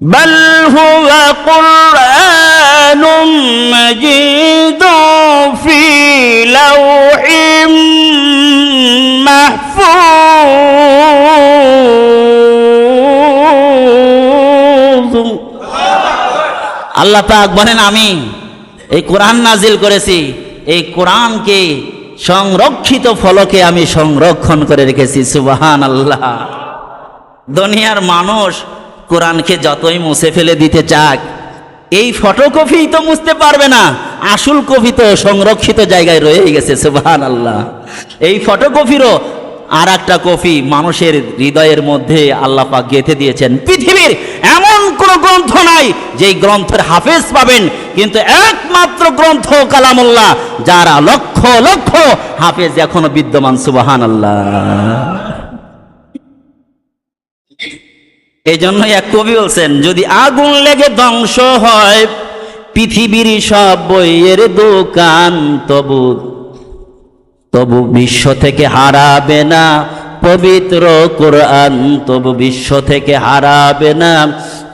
بل هو قرآن مجيد في لوح محفوظ আল্লাহ পাক বলেন আমি এই কোরআন নাজিল করেছি এই কোরআনকে সংরক্ষিত ফলকে আমি সংরক্ষণ করে রেখেছি সুবাহান আল্লাহ দুনিয়ার মানুষ কোরআনকে যতই মুছে ফেলে দিতে চাক, এই ফটোকপি তো মুছতে পারবে না। আসল কপি তো সংরক্ষিত জায়গায় রয়ে গেছে সুবাহান আল্লাহ এই ফটোকপিরও আর একটা কপি মানুষের হৃদয়ের মধ্যে আল্লাহ পাক গেঁথে দিয়েছেন। পৃথিবীর এমন কোন গ্রন্থ নাই যেই গ্রন্থের হাফেজ পাবেন, কিন্তু একমাত্র গ্রন্থ কালামুল্লাহ, যারা লক্ষ লক্ষ হাফেজ এখনও বিদ্যমান সুবাহান আল্লাহ এই জন্য এক কবি বলছেন, যদি আগুন লেগে ধ্বংস হয়, পৃথিবীর সব বইয়ের দোকান তবু তবু বিশ্ব থেকে হারাবে না, পবিত্র কোরআন তবু বিশ্ব থেকে হারাবে না,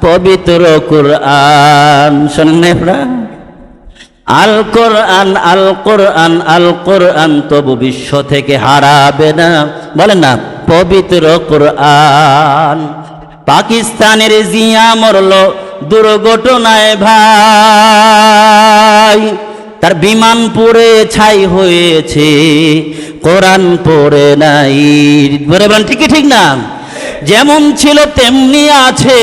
পবিত্র কোরআন। শোনেন না? আল কোরআন আল কোরআন আল কোরআন তবু বিশ্ব থেকে হারাবে না। বলেন না, পবিত্র কোরআন। পাকিস্তানের জিয়া মরল দুর্ঘটনায় ভাই। তার বিমান পড়ে ছাই হয়েছে, কোরআন পড়ে নাই। বলে বলেন ঠিকই ঠিক না? যেমন ছিল তেমনি আছে,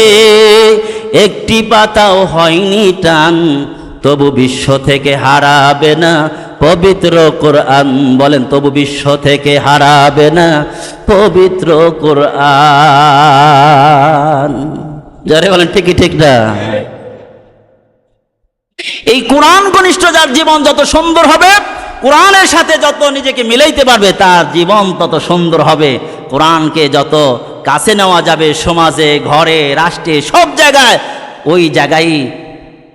একটি পাতাও হয়নি টান। তবু বিশ্ব থেকে হারাবে না পবিত্র কোরআন। বলেন, তবু বিশ্ব থেকে হারাবে না পবিত্র কোরআন। যারে বলেন ঠিকই ঠিক না? এই কোরআন ঘনিষ্ঠ যার জীবন যত সুন্দর হবে, কোরআনের সাথে যত নিজেকে মিলাইতে পারবে, তার জীবন তত সুন্দর হবে। কোরআনকে যত কাছে নেওয়া যাবে, সমাজে, ঘরে, রাষ্ট্রে, সব জায়গায়, ওই জায়গায়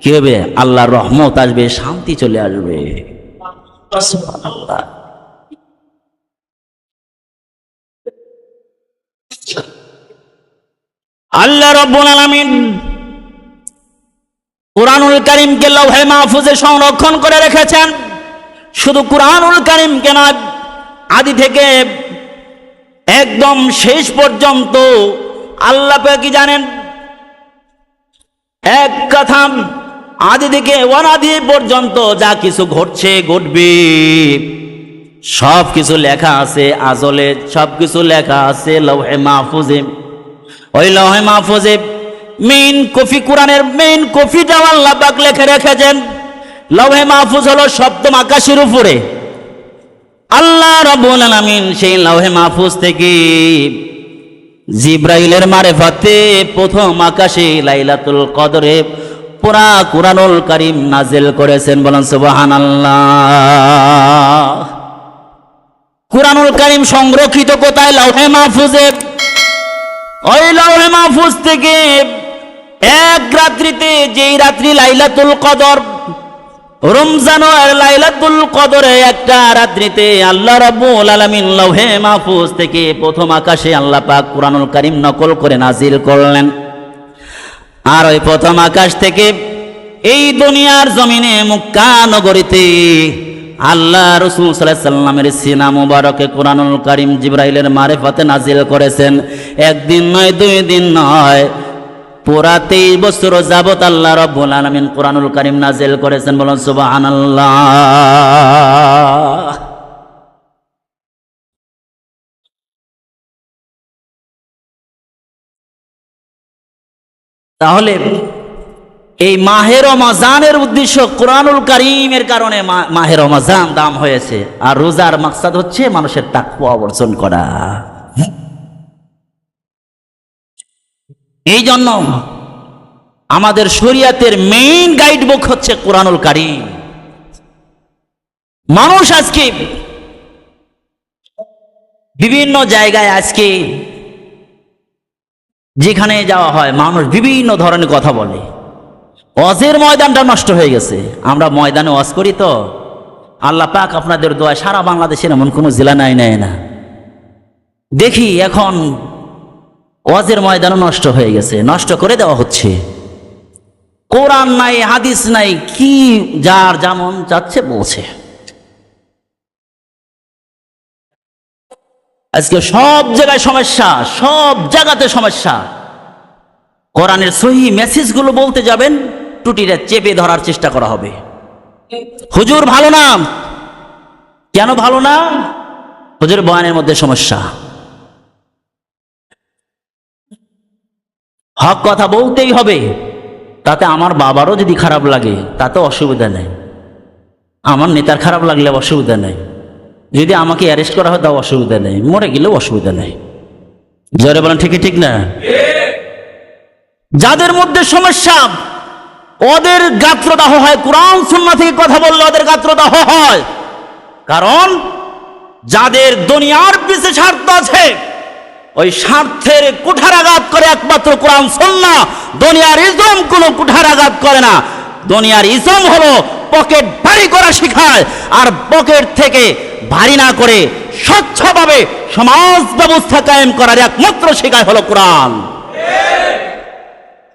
কি হবে? আল্লাহর রহমত আসবে, শান্তি চলে আসবে। আল্লাহ রব্বুল আলামিন কোরআনুল করিমকে লৌহে মাহফুজে সংরক্ষণ করে রেখেছেন। শুধু কোরআনুল করিমকে নয় আদি থেকে একদম শেষ পর্যন্ত আল্লাহ কি জানেন? এক কথা, আদি থেকে অনাদি পর্যন্ত যা কিছু ঘটছে, ঘটবে সব কিছু লেখা আছে, আজলে সব কিছু লেখা আছে লৌহে মাহফুজে। ওই লৌহে মাহফুজে মেইন কফি কোরআনের মেইন কফিটাও আল্লাহ পাক লেখে রেখেছেন। লহে মাহফুজ হলো সপ্তম আকাশের উপরে। আল্লাহ রব্বুল আলামিন সেই লৌহে মাহফুজ থেকে জিব্রাইলের মারেফাতে প্রথম আকাশে লাইলাতুল কদরে পুরা কুরআনুল কারীম নাজিল করেছেন বলেন সুবহানাল্লাহ। কুরআনুল কারীম সংরক্ষিত কোথায় লৌহে মাহফুজে? ওই লৌহে মাহফুজ থেকে এক রাত্রিতে যেই রাত্রি লাইলাতুল কদর, রমজান আর লাইলাতুল কদরে একটা রাত্রিতে আল্লাহ রাব্বুল আলামিন লৌহে মাহফুজ থেকে প্রথম আকাশে আল্লাহ পাক কুরআনুল কারীম নকল করে নাজিল করলেন। আর ওই প্রথম আকাশ থেকে এই দুনিয়ার জমিনে মুক্কা নগরীতে আল্লাহ রসুল সাল্লামের সিনা মুবারকে কোরআনুল কারিম জিব্রাইলের মারেফাতে নাজিল করেছেন। একদিন নয়, দুই দিন নয় পুরা তেইশ বছর যাবত আল্লাহ রব্বুল আলমিন কোরআনুল করিম নাজিল করেছেন। বলুন, সুবহানাল্লাহ। তাহলে এই মাহের রমাজানের উদ্দেশ্য কোরআনুল কারিমের কারণে মা- মাহে রমাজান দাম হয়েছে। আর রোজার মাকসাদ হচ্ছে মানুষের তাকুয়া অর্জন করা। এই জন্য আমাদের শরিয়াতের মেইন গাইড বুক হচ্ছে কোরআনুল কারিম। মানুষ আজকে বিভিন্ন জায়গায় আজকে যেখানে যাওয়া হয়, মানুষ বিভিন্ন ধরনের কথা বলে। অজের ময়দানটা নষ্ট হয়ে গেছে। আমরা ময়দানে ওয়াজ করি তো। আল্লাহ পাক আপনাদের দোয়া সারা বাংলাদেশের এমন কোনো জেলা নাই নেয় না। দেখি এখন ওয়াজের ময়দানও নষ্ট হয়ে গেছে, নষ্ট করে দেওয়া হচ্ছে। কোরআন নাই, হাদিস নাই, কি যার যেমন যাচ্ছে বলছে। আজকে সব জায়গায় সমস্যা, সব জায়গাতে সমস্যা। কোরআনের সহি মেসেজগুলো বলতে যাবেন টুটিটা চেপে ধরার চেষ্টা করা হবে। হুজুর ভালো না? কেন ভালো না? হুজুর বয়ানের মধ্যে সমস্যা। হক কথা বলতেই হবে। তাতে আমার বাবারও যদি খারাপ লাগে তাতে অসুবিধা নেই। আমার নেতার খারাপ লাগলে অসুবিধা নেই। যদি আমাকে অ্যারেস্ট করা হয় তাও অসুবিধা নেই। মরে গেলেও অসুবিধা নেই। জোরে বলেন ঠিকই ঠিক না? যাদের মধ্যে সমস্যা ওদের গাত্রদাহ হয়, কোরআন সুন্না থেকে কথা বললে ওদের গাত্রদাহ হয়। কারণ যাদের দুনিয়ার পিছে স্বার্থ আছে, ওই স্বার্থের কুঠারাঘাত করে একমাত্র কোরআন সন্না দুনিয়ার ইজম কোনো কুঠারাঘাত করে না। দুনিয়ার ইজম হলো পকেট ভারী করা শিখায়, আর পকেট থেকে ভারী না করে স্বচ্ছভাবে সমাজ ব্যবস্থা কায়েম করার একমাত্র শিখায় হলো কোরআন।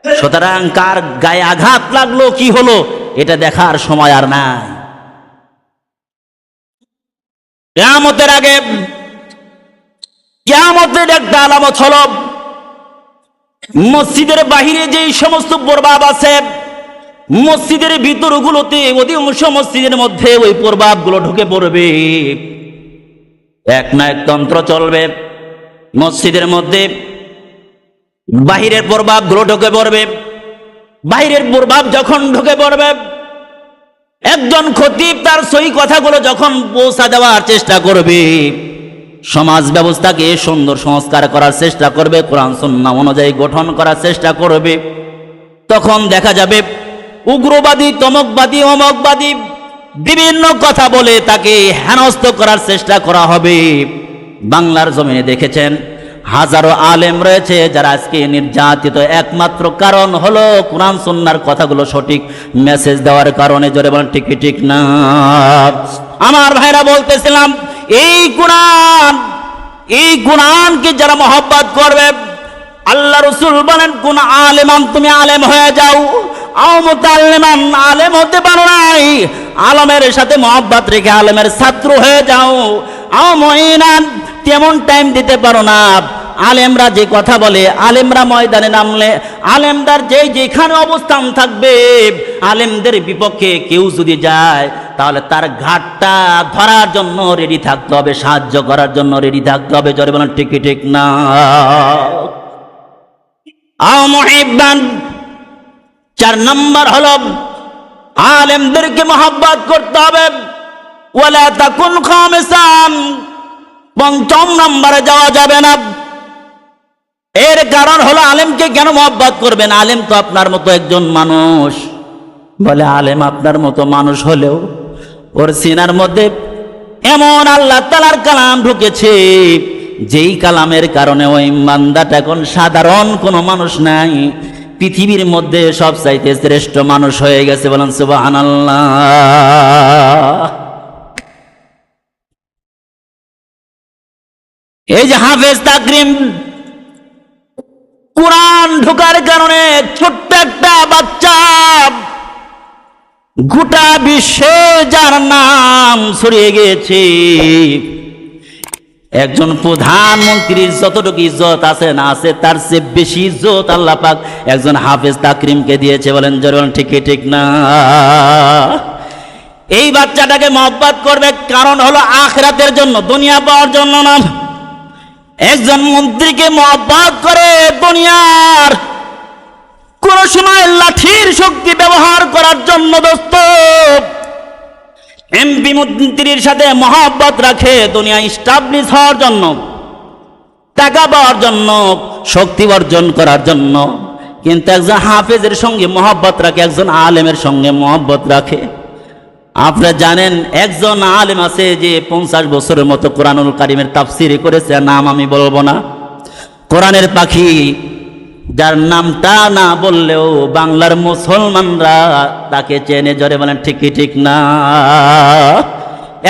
সুতরাং কার গায়ে আঘাত লাগল, কি হলো, এটা দেখার সময় আর নাই। কেয়ামতের আগে, কেয়ামতের একটা আলামত হল, মসজিদের বাহিরে যেই সমস্ত প্রভাব আছে, মসজিদের ভিতর ভিতরগুলোতে অধিকাংশ মসজিদের মধ্যে ওই প্রভাবগুলো ঢুকে পড়বে। এক না এক তন্ত্র চলবে, মসজিদের মধ্যে বাহিরের প্রভাবগুলো ঢুকে পড়বে। বাহিরের প্রভাব যখন ঢুকে পড়বে, একজন খতিব তার সই কথাগুলো যখন পৌঁছা দেওয়ার চেষ্টা করবে, সমাজ ব্যবস্থাকে সুন্দর সংস্কার করার চেষ্টা করবে, কোরআন সন্না অনুযায়ী গঠন করার চেষ্টা করবে, তখন দেখা যাবে উগ্রবাদী, তমকবাদী, অমকবাদী বিভিন্ন কথা বলে তাকে হেনস্থ করার চেষ্টা করা হবে। বাংলার জমিনে দেখেছেন হাজারো আলেম রয়েছে যারা আজকে নির্যাতিত। একমাত্র কারণ হলো কোরআন সন্ন্যার কথাগুলো সঠিক মেসেজ দেওয়ার কারণে, জোরে বলেন, ঠিক ঠিক না? আমার ভাইরা বলতেছিলাম, এই কোরআন, এই কোরআনকে যারা মহব্বত করবে? আল্লাহ রসুল বলেন, কোন আলেমান, তুমি আলেম হয়ে যাও। আও মুতাল্লিমান, আলেম হতে পারো নাই। আলমের সাথে মহব্বত রেখে আলেমের ছাত্র হয়ে যাও। আও মহিনান তেমন টাইম দিতে পারো না। আলেমরা যে কথা বলে, আলেমরা ময়দানে নামলে, আলেমদার যে যেখানে অবস্থান থাকবে, আলেমদের বিপক্ষে কেউ যদি যায়, তাহলে তার ঘাটটা ধরার জন্য রেডি থাকতে হবে, সাহায্য করার জন্য রেডি থাকতে হবে। জরে বলেন, ঠিক ঠিক না? চার নম্বর হল, আলেমদেরকে মহাব্বত করতে হবে। ওয়ালা তাকুন খামিসাম পঞ্চম নম্বরে যাওয়া যাবে না। এর কারণ হলো আলেমকে কেন মহব্বত করবেন? আলেম তো আপনার মতো একজন মানুষ। বলে, আলেম আপনার মতো মানুষ হলেও ওর সিনার মধ্যে এমন আল্লাহ তালার কালাম ঢুকেছে, যেই কালামের কারণে ওই মান্দাটা এখন সাধারণ কোনো মানুষ নাই। পৃথিবীর মধ্যে সব চাইতে শ্রেষ্ঠ মানুষ হয়ে গেছে, বলেন সুবাহ এই যে হাফেজ তাকরিম কোরআন ঢোকার কারণে ছোট্ট একটা বাচ্চা গোটা বিশ্বে যার নাম ছড়িয়ে গিয়েছে। একজন প্রধানমন্ত্রীর যতটুকু ইজ্জত আছে না আছে, তার চেয়ে বেশি ইজ্জত আল্লাহ পাক একজন হাফেজ তাকরিমকে দিয়েছে। বলেন জরুন ঠিকই ঠিক না? এই বাচ্চাটাকে মহব্বত করবে কারণ হলো আখরাতের জন্য, দুনিয়া পাওয়ার জন্য না। একজন মন্ত্রীকে মহব্বত করে দুনিয়ার কোন সময় লাঠির শক্তি ব্যবহার করার জন্য দোস্ত। এমপি মন্ত্রীর সাথে মহাব্বত রাখে, দুনিয়া স্টাবলিশ হওয়ার জন্য, টাকা পাওয়ার জন্য, শক্তি অর্জন করার জন্য। কিন্তু একজন হাফেজের সঙ্গে মহব্বত রাখে, একজন আলেমের সঙ্গে মহব্বত রাখে। আপনারা জানেন, একজন আলেম আছে যে পঞ্চাশ বছরের মতো কোরআনুল কারিমের তাফসিরি করেছে, নাম আমি বলব না। কোরআনের পাখি, যার নামটা না বললেও বাংলার মুসলমানরা তাকে চেনে, জরে বলেন ঠিকই ঠিক না?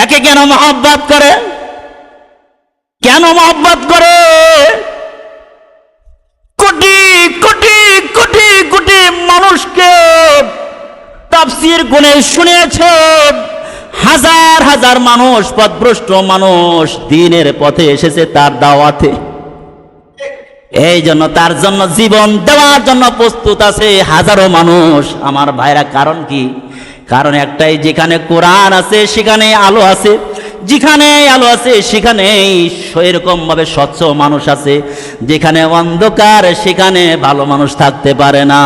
একে কেন মহব্বত করে? কেন মহব্বত করে? কোটি কোটি কোটি কোটি মানুষকে কোণে শুনেছ হাজার হাজার মানুষ, পথভ্রষ্ট মানুষ দিনের পথে এসেছে তার দাওয়াতে। এই জন্য তার জন্য জীবন দেওয়ার জন্য প্রস্তুত আছে হাজারো মানুষ। আমার ভাইরা, কারণ কি? কারণ একটাই, যেখানে কোরআন আছে সেখানে আলো আছে। যেখানে আলো আছে সেখানে এরকম ভাবে স্বচ্ছ মানুষ আছে। যেখানে অন্ধকার, সেখানে ভালো মানুষ থাকতে পারে না।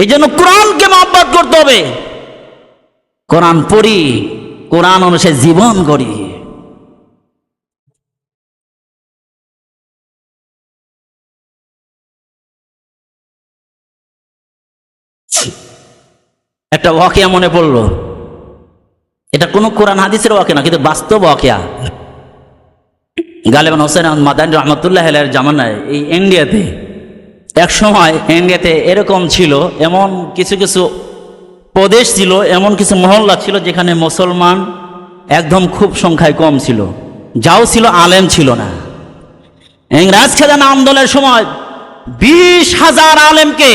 এই জন্য কোরআনকে মহব্বত করতে হবে। কোরআন পড়ি, কোরআন অনুসারে জীবন করি একটা ওয়াকিয়া মনে পড়ল। এটা কোনো কোরআন হাদিসের ওয়াকিয়া না, কিন্তু বাস্তব ওয়াকিয়া। গালেবান হোসেন আহমদ মাদান রহমতুল্লাহ জামানায় এই ইন্ডিয়াতে এক সময় ইন্ডিয়াতে এরকম ছিল, এমন কিছু কিছু প্রদেশ ছিল, এমন কিছু মহল্লা ছিল যেখানে মুসলমান একদম খুব সংখ্যায় কম ছিল। যাও ছিল, আলেম ছিল না। ইংরাজ খেদান আন্দোলনের সময় বিশ হাজার আলেমকে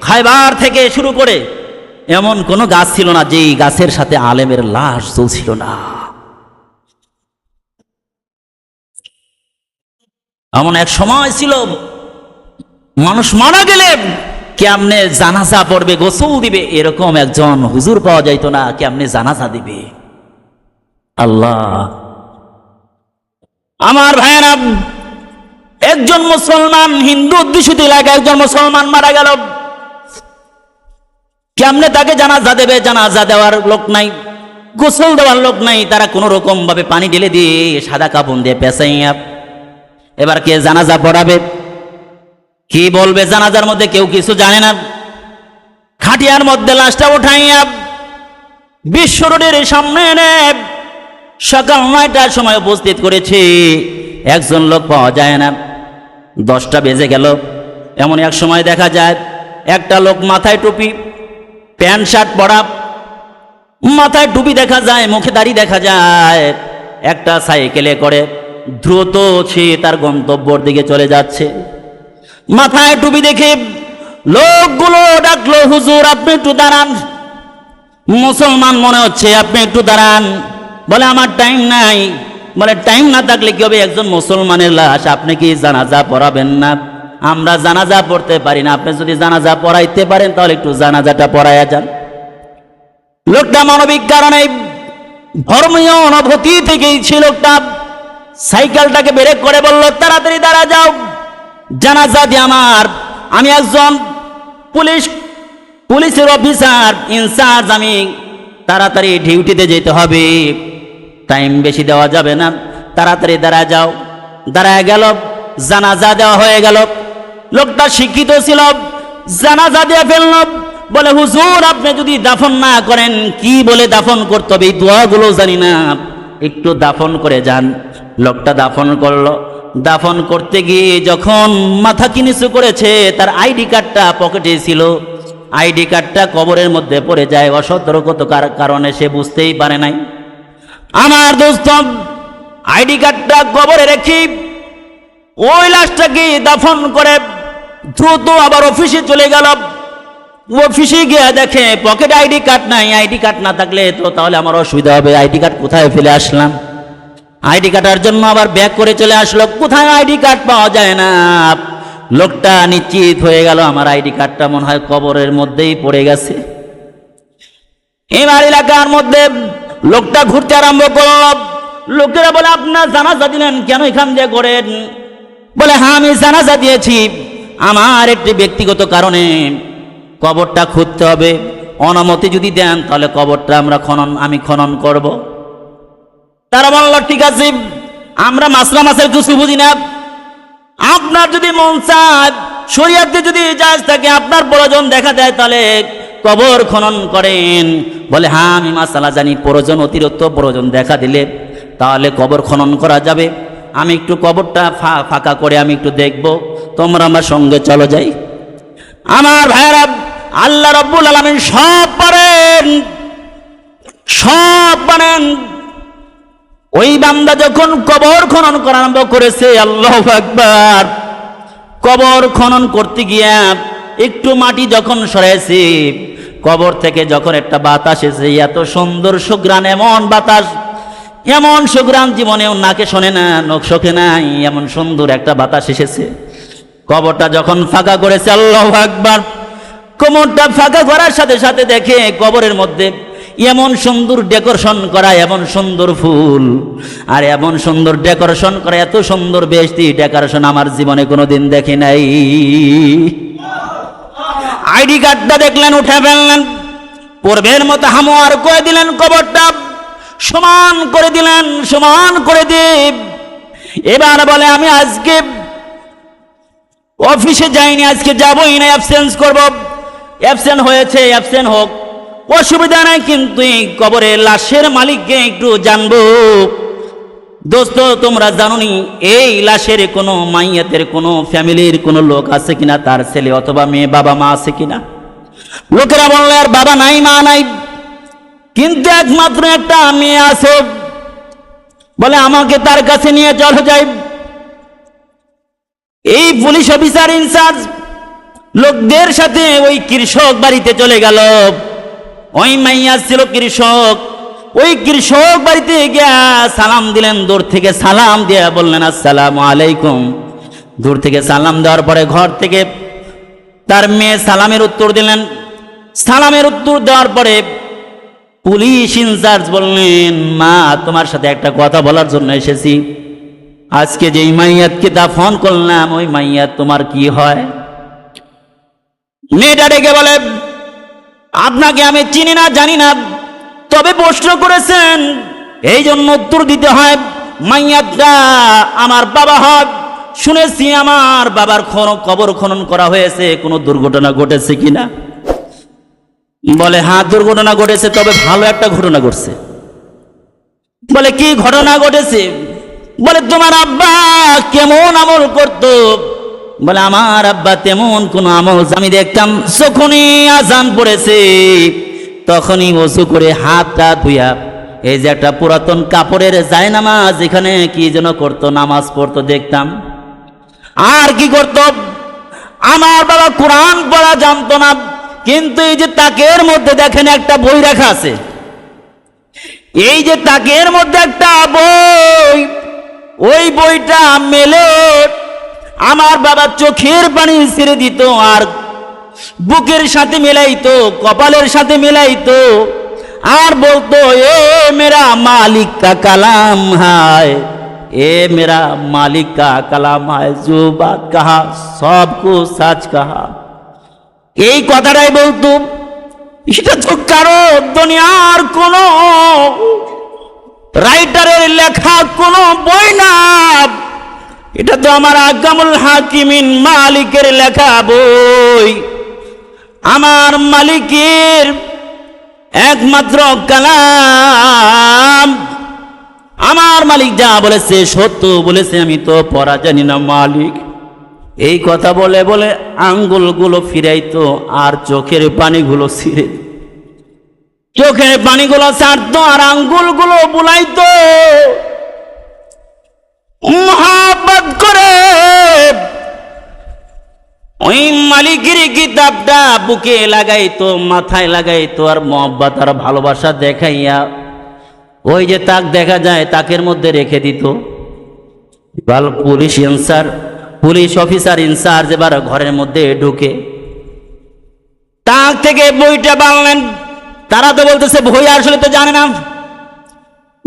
খাইবার থেকে শুরু করে এমন কোনো গাছ ছিল না যেই গাছের সাথে আলেমের লাশ চলছিল না। এমন এক সময় ছিল মানুষ মারা গেলে কেমনে জানাজা পড়বে, গোসল দিবে? এরকম একজন হুজুর পাওয়া যাইত না, কেমনে জানাজা দিবে? আল্লাহ। আমার ভাইয়েরা, একজন মুসলমান, হিন্দু অধ্যুষিত এলাকায় একজন মুসলমান মারা গেল। কেমনে তাকে জানাজা দেবে? জানাজা দেওয়ার লোক নাই, গোসল দেওয়ার লোক নাই, তারা কোনো রকম ভাবে পানি ঢেলে দিয়ে সাদা কাপড় দিয়ে পেঁচাইয়া, এবার কে জানাজা পড়াবে? কি বলবে জানাজার মধ্যে কেউ কিছু জানে না। খাটিয়ার মধ্যে লাশটা উঠাইয়া বিশ্ব রোডের সামনে এনে সকাল নয়টার সময় উপস্থিত করেছি। একজন লোক পাওয়া যায় না। দশটা বেজে গেল। এমন এক সময় দেখা যায়, একটা লোক মাথায় টুপি, প্যান্ট শার্ট পরা, মাথায় টুপি দেখা যায়, মুখে দাড়ি দেখা যায়। একটা সাইকেলে করে দ্রুত সে তার গন্তব্যর দিকে চলে যাচ্ছে। মাথায় টুপি দেখে লোকগুলো ডাকলো, হুজুর, আপনি একটু দাঁড়ান। মুসলমান মনে হচ্ছে, আপনি একটু দাঁড়ান। বলে, আমার টাইম নাই। বলে টাইম না থাকলে কি হবে? একজন মুসলমানের লাশ আপনি কি জানাজা পড়াবেন না? আমরা জানাজা পড়তে পারি না। আপনি যদি জানাজা পড়াইতে পারেন, তাহলে একটু জানাজাটা পড়াইয়া যান। লোকটা মানবিক কারণে ধর্মীয় অনুভূতি থেকেই ছিল লোকটা। সাইকেলটাকে ব্রেক করে বলল, তাড়াতাড়ি দাঁড়া যাও। জানাজা দিয়ে আমার, আমি একজন পুলিশ, পুলিশের অফিসার, ইনচার্জ, আমি তাড়াতাড়ি ডিউটিতে যেতে হবে। টাইম বেশি দেওয়া যাবে না। তাড়াতাড়ি দাঁড়া যাও। দাঁড়ায় গেল, জানাজা দেওয়া হয়ে গেল। লোকটা শিক্ষিত ছিল, জানাজা দিয়ে ফেলল, বলে, হুজুর, আপনি যদি দাফন না করেন, কি বলে দাফন করতে হবে? এই দোয়াগুলো জানি না। একটু দাফন করে যান। লোকটা দাফন করল। দাফন করতে গিয়ে যখন মাথা কিনিসু করেছে, তার আইডি কার্ডটা পকেটে ছিল। আইডি কার্ডটা কবরের মধ্যে পড়ে যায়, অসতর্কতার কারণে সে বুঝতেই পারে নাই। আমার দোস্ত, আইডি কার্ডটা কবরে রেখে ওই লাশটাকে দাফন করে দ্রুত আবার অফিসে চলে গেল। অফিসে গিয়ে দেখে পকেট আইডি কার্ড নাই। আইডি কার্ড না থাকলে তো তাহলে আমার অসুবিধা হবে। আইডি কার্ড কোথায় ফেলে আসলাম? আইডি কার্ডের জন্য আবার ব্যাক করে চলে আসলো। কোথায় আইডি কার্ড পাওয়া যায় না? লোকটা নিশ্চিত হয়ে গেল, আমার আইডি কার্ডটা মনে হয় কবরের মধ্যেই পড়ে গেছে। এবার এলাকার মধ্যে লোকটা ঘুরতে আরম্ভ করল। লোকেরা বলে, আপনার জানাজা দিলেন কেন এখান দিয়ে করেন বলে হ্যাঁ আমি জানাজা দিয়েছি। আমার একটি ব্যক্তিগত কারণে কবরটা খুঁজতে হবে। অনুমতি যদি দেন, তাহলে কবরটা আমরা খনন, আমি খনন করব। তারা বলল, ঠিক আছে, আমরা মাসলা মাসের কিছু বুঝি না। আপনার যদি মন চায় শরীয়তে যদি জায়জ থাকে, আপনার প্রয়োজন দেখা দেয়, তাহলে কবর খনন করেন। বলে হ্যাঁ আমি মাসালা জানি, প্রয়োজন অতিরিক্ত প্রয়োজন দেখা দিলে, তাহলে কবর খনন করা যাবে। আমি একটু কবরটা ফাঁকা করে আমি একটু দেখব, তোমরা আমার সঙ্গে চলো যাই। আমার ভাইয়েরা, আল্লাহ রব্বুল আলমিন সব পারেন সব পারেন ওই বান্দা যখন কবর খনন করা আরম্ভ করেছে, আল্লাহ একবার কবর খনন করতে গিয়া একটু মাটি যখন সরাইছে, কবর থেকে যখন একটা বাতাস এসে এত সুন্দর সুগ্রাণ এমন বাতাস, এমন সুগ্রাণ জীবনেও নাকে শোনে না, নখ শোকে নাই, এমন সুন্দর একটা বাতাস এসেছে। কবরটা যখন ফাঁকা করেছে, আল্লাহ আকবার, কোমরটা ফাঁকা করার সাথে সাথে দেখে কবরের মধ্যে এমন সুন্দর ডেকোরেশন করা, এমন সুন্দর ফুল, আর এমন সুন্দর ডেকোরেশন করা, এত সুন্দর বেশি ডেকোরেশন আমার জীবনে কোনোদিন দেখি নাই। আইডি কার্ডটা দেখলেন, উঠে ফেললেন, পূর্বের মতো হামোয়ার করে দিলেন কবরটা, সমান করে দিলেন, সমান করে দিব। এবার বলে, আমি আজকে অফিসে যাইনি, আজকে যাবোই না অ্যাবসেন্স করব। অ্যাবসেন্ট হয়েছে অ্যাবসেন্ট হোক। অসুবিধা নাই, কিন্তু এই কবরে লাশের মালিককে একটু জানব। দোস্ত, তোমরা জানোনি, এই লাশের কোনো মাইয়াতের, কোনো ফ্যামিলির কোনো লোক আছে কিনা, তার ছেলে অথবা মেয়ে, বাবা মা আছে কিনা? লোকেরা বললে, আর বাবা নাই, মা নাই। কিন্তু একমাত্র একটা মেয়ে আছে। বলে, আমাকে তার কাছে নিয়ে চলো যাই। এই পুলিশ অফিসার ইনচার্জ লোকদের সাথে ওই কৃষক বাড়িতে চলে গেল। ওই মাইয়া ছিল কৃষক। ওই কৃষক বাড়িতে গিয়া সালাম দিলেন, দূর থেকে সালাম দিয়ে বললেন, আসসালাম আলাইকুম। দূর থেকে সালাম দেওয়ার পরে ঘর থেকে তার মেয়ে সালামের উত্তর দিলেন। সালামের উত্তর দেওয়ার পরে পুলিশ ইনচার্জ বললেন, মা, তোমার সাথে একটা কথা বলার জন্য এসেছি। আজকে যেই মাইয়াতকে তা ফোন করলাম, ওই মাইয়াত তোমার কি হয়? মেয়েটা ডেকে বলে আপনাকে আমি চিনি না, জানি না। তবে প্রশ্ন করেছেন, এই জন্য উত্তর দিতে হয় মাইয়াতটা আমার বাবা হয় শুনেছি আমার বাবার খন কবর খনন করা হয়েছে, কোনো দুর্ঘটনা ঘটেছে কিনা? বলে হ্যাঁ দুর্ঘটনা ঘটেছে, তবে ভালো একটা ঘটনা ঘটছে। বলে, কি ঘটনা ঘটেছে? বলে, তোমার আব্বা কেমন আমল করত? বলে, আমার আব্বা তেমন কোন আমল আমি দেখতাম যখনই আজান পড়েছে, তখনই ওসু করে হাতটা ধুয়া এই যে একটা পুরাতন কাপড়ের জায়নামাজ এখানে কি যেন করতো, নামাজ পড়তো দেখতাম। আর কি করত? আমার বাবা কোরআন পড়া জানতো না, কিন্তু এই যে তাকের মধ্যে দেখেন একটা বই রাখা আছে। এই যে তাকের মধ্যে একটা বই, ওই বইটা মেলে আমার বাবা চোখের পানি ছেড়ে দিত আর বুকের সাথে মেলাইতো, কপালের সাথে মেলাইতো আর বলতো, এ মেরা মালিক কা কালাম হায়, এ মেরা মালিক কা কালাম হায়, জো বাত কাহা, সব কো সাচ কাহা। এই কথাটাই বলতো। এটা তো কারও দুনিয়ার কোন রাইটারের লেখা কোনো বই না। এটা তো আমার আগামুল হাকিমিন মালিকের লেখা বই। আমার মালিকের একমাত্র কালাম। আমার মালিক যা বলেছে, সত্য বলেছে, আমি তো পড়া জানি না মালিক। এই কথা বলে বলে আঙ্গুলগুলো ফিরাইতো আর চোখের পানিগুলো ছিঁড়ে। চোখের পানিগুলো ছাড়তো আর আঙ্গুলগুলো বুলাইতো। মহাব্বত করে। ওই মালিকের কিতাবটা বুকে লাগাইতো, মাথায় লাগাইতো, আর মহব্বত আর ভালোবাসা দেখাইয়া ওই যে তাক দেখা যায়, তাকের মধ্যে রেখে দিত। এবার পুলিশ ইনসার পুলিশ অফিসার ইনচার্জ এবার ঘরের মধ্যে ঢুকে। তাক থেকে বইটা বানলেন। তারা তো বলতেছে বই আসলে তো জানে না।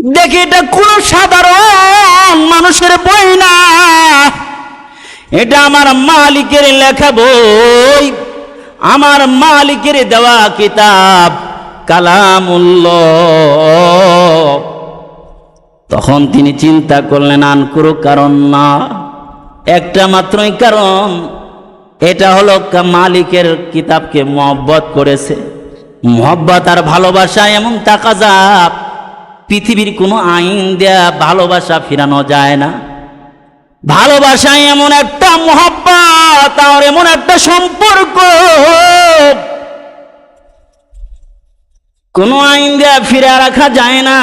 দেখি এটা কোন সাধারণ মানুষের বই না। এটা আমার মালিকের লেখা বই। আমার মালিকের দেওয়া কিতাব কালামুল্লাহ। তখন তিনি চিন্তা করলেন, আন করুক কারণ না। একটা মাত্রই কারণ, এটা হলো মালিকের কিতাবকে মহব্বত করেছে। মহব্বত আর ভালোবাসা এমন তাকাজা পৃথিবীর কোনো আইন দেয়া ভালোবাসা ফিরানো যায় না। ভালোবাসা এমন একটা মহব্বত আর এমন একটা সম্পর্ক। কোনো আইন দেয়া ফিরে রাখা যায় না।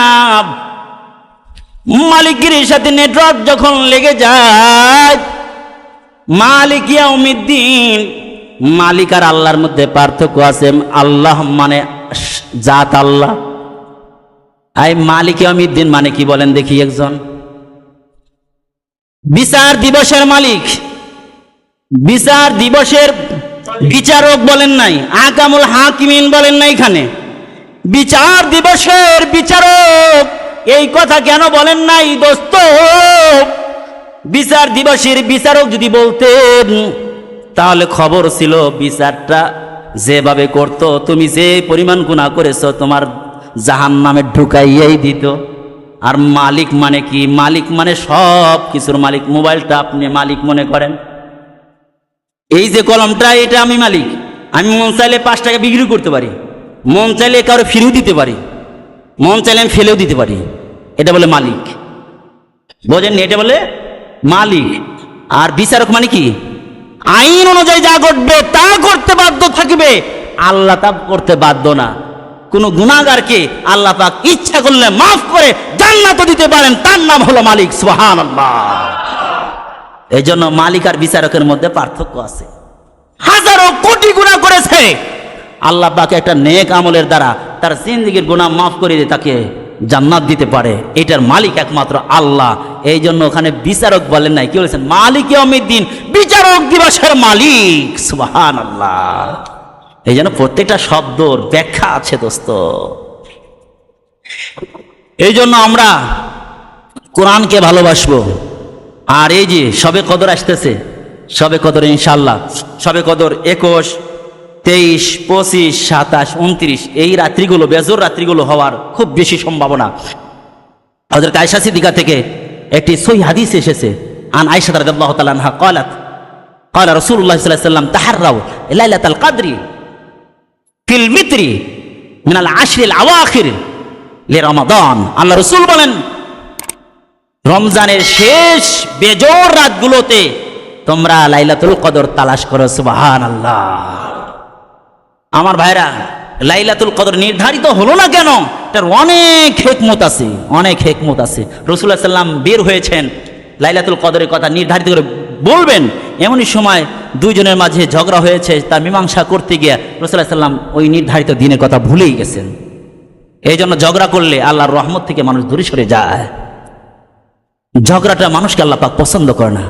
মালিকের সাথে নেটওয়ার্ক যখন লেগে যায় মালিকিয়া ইয়াউমিদ্দিন, মালিক আর আল্লাহর মধ্যে পার্থক্য আছে। আল্লাহ মানে জাত আল্লাহ। আই মালিক অমিদ্দিন মানে কি বলেন দেখি একজন? বিচার দিবসের মালিক। বিচার দিবসের বিচারক বলেন নাই আকামুল হাকিমিন বলেন নাই এখানে। বিচার দিবসের বিচারক এই কথা কেন বলেন নাই দোস্ত? বিচার দিবসের বিচারক যদি বলতেন, তাহলে খবর ছিল বিচারটা যেভাবে করত, তুমি যে পরিমাণ গুণা করেছ, তোমার জাহান নামে ঢুকাইয়াই দিত। আর মালিক মানে কি? মালিক মানে সব কিছুর মালিক। মোবাইলটা আপনি মালিক মনে করেন? এই যে কলমটা, এটা আমি মালিক। আমি মন চাইলে পাঁচ টাকা বিক্রি করতে পারি। মন চাইলে কারও ফিরেও দিতে পারি। মন চাইলে আমি ফেলেও দিতে পারি। এটা বলে মালিক। বোঝেন এটা বলে মালিক। আর বিচারক মানে কি? আইন অনুযায়ী যা ঘটবে, তা করতে বাধ্য থাকবে। আল্লাহ তা করতে বাধ্য না। কোন গুণাগারকে আল্লাহ পাক ইচ্ছা করলে মাফ করে জান্নাত দিতে পারেন, তার নাম হলো মালিক সুহান এই জন্য মালিক আর বিচারকের মধ্যে পার্থক্য আছে। হাজারো কোটি গুণা করেছে। আল্লাহ পাকে একটা নেক আমলের দ্বারা তার জিন্দিগির গুণা মাফ করে দিয়ে তাকে জান্নাত দিতে পারে। এটার মালিক একমাত্র আল্লাহ। এই জন্য ওখানে বিচারক বলেন নাই, কি বলেছেন? মালিক দিন বিচারক দিবসের মালিক সুবাহান আল্লাহ এই জন্য প্রত্যেকটা শব্দর ব্যাখ্যা আছে দোস্ত। এই জন্য আমরা কোরআনকে ভালোবাসবো। আর এই যে সবে কদর আসতেছে, সবে কদর ইনশাল্লাহ সবে কদর একুশ, তেইশ, পঁচিশ, সাতাশ, উনত্রিশ, এই রাত্রিগুলো, বেজর রাত্রিগুলো হওয়ার খুব বেশি সম্ভাবনা। হজরত আয়সা সিদ্দিকা থেকে একটি সই হাদিস এসেছে, আন আয়সা তার গাল্লাহ তালানহা কলাত, কলা রসুল্লাহ সাল্লাম তাহার রাও লাইলাতাল কাদরি ফিলমিত্রি মিনাল আশরিল আওয়াখির লে রমাদান। আল্লাহ রসুল বলেন, রমজানের শেষ বেজোর রাতগুলোতে তোমরা লাইলাতুল কদর তালাশ করো সুবাহান আল্লাহ আমার ভাইরা, লাইলাতুল কদর নির্ধারিত হলো না কেন? তার অনেক হেকমত আছে, অনেক হেকমত আছে। রসুল্লাহ সাল্লাম বের হয়েছেন, লাইলাতুল কদরের কথা নির্ধারিত করে বলবেন। এমনই সময় দুইজনের মাঝে ঝগড়া হয়েছে, তার মীমাংসা করতে গিয়ে রসুল্লাহ সাল্লাম ওই নির্ধারিত দিনের কথা ভুলেই গেছেন। এই জন্য ঝগড়া করলে আল্লাহর রহমত থেকে মানুষ দূরে সরে যায়। ঝগড়াটা মানুষকে পাক পছন্দ করে না।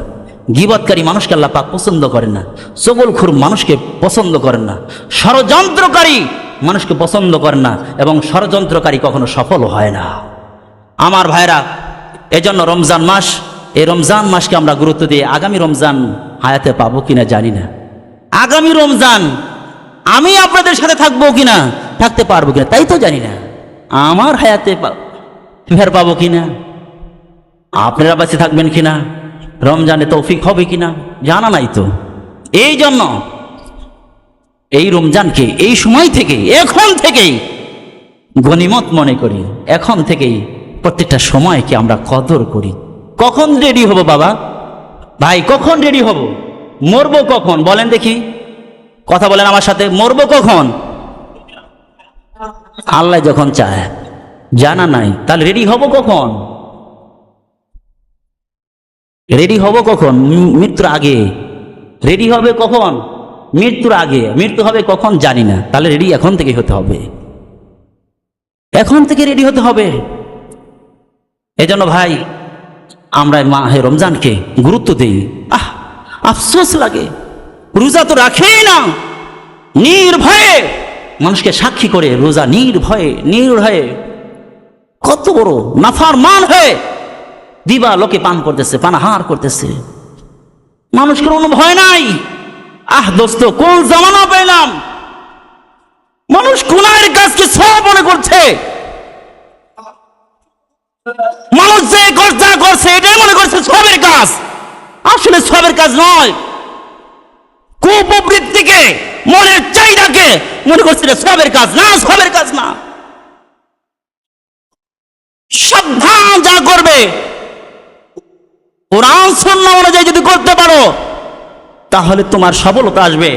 গিবৎকারী মানুষকে পাক পছন্দ করে না। সবলখুর মানুষকে পছন্দ করেন না। ষড়যন্ত্রকারী মানুষকে পছন্দ করে না এবং ষড়যন্ত্রকারী কখনো সফল হয় না। আমার ভাইরা, এজন্য রমজান মাস, এই রমজান মাসকে আমরা গুরুত্ব দিয়ে আগামী রমজান হায়াতে পাবো কিনা জানি না। আগামী রমজান আমি আপনাদের সাথে থাকব কিনা? থাকতে পারব কিনা? তাই তো জানি না। আমার হায়াতে ফের পাবো কিনা? আপনারা বেঁচে থাকবেন কিনা? রমজানে তৌফিক হবে কিনা? জানা নাই তো। এই জন্য এই রমজানকে, এই সময় থেকে, এখন থেকেই গনিমত মনে করি। এখন থেকেই প্রত্যেকটা সময়কে আমরা কদর করি। কখন রেডি হব বাবা? ভাই, কখন রেডি হব? মরবো কখন? বলেন দেখি। কথা বলেন আমার সাথে, মরবো কখন? আল্লাহ যখন চায়, জানা নাই, তাহলে রেডি হব কখন? রেডি হব কখন? মৃত্যুর আগে। রেডি হবে কখন? মৃত্যুর আগে। মৃত্যু হবে কখন জানি না, তাহলে রেডি এখন থেকে হতে হবে। এখন থেকে রেডি হতে হবে। এজন্য ভাই, আমরা মাহে রমজানকে গুরুত্ব দেই। আহ, আফসোস লাগে। রোজা তো রাখেই না। নির্ভয়ে মানুষকে সাক্ষী করে রোজা নির্ভয়ে নির্ভয়ে। কত বড় নাফার মান হয়ে দিবা লোকে পান করতেছে, পানাহার করতেছে। মানুষকে কোনো ভয় নাই। আহ দোস্ত, কোন জামানা পেলাম? মানুষ গুনাহের কাজকে সব মনে করছে। মানুষ যা করছে, এটাই মনে করছে সবের কাজ। আসলে সবের কাজ নয়। কুপ্রবৃত্তিকে, মনের চাহিদাকে মনে করছিল সবের কাজ না, সবের কাজ না। সাবধান যা করবে। কোরআন সন্না অনুযায়ী যদি করতে পারো, তাহলে তোমার সফলতা আসবে।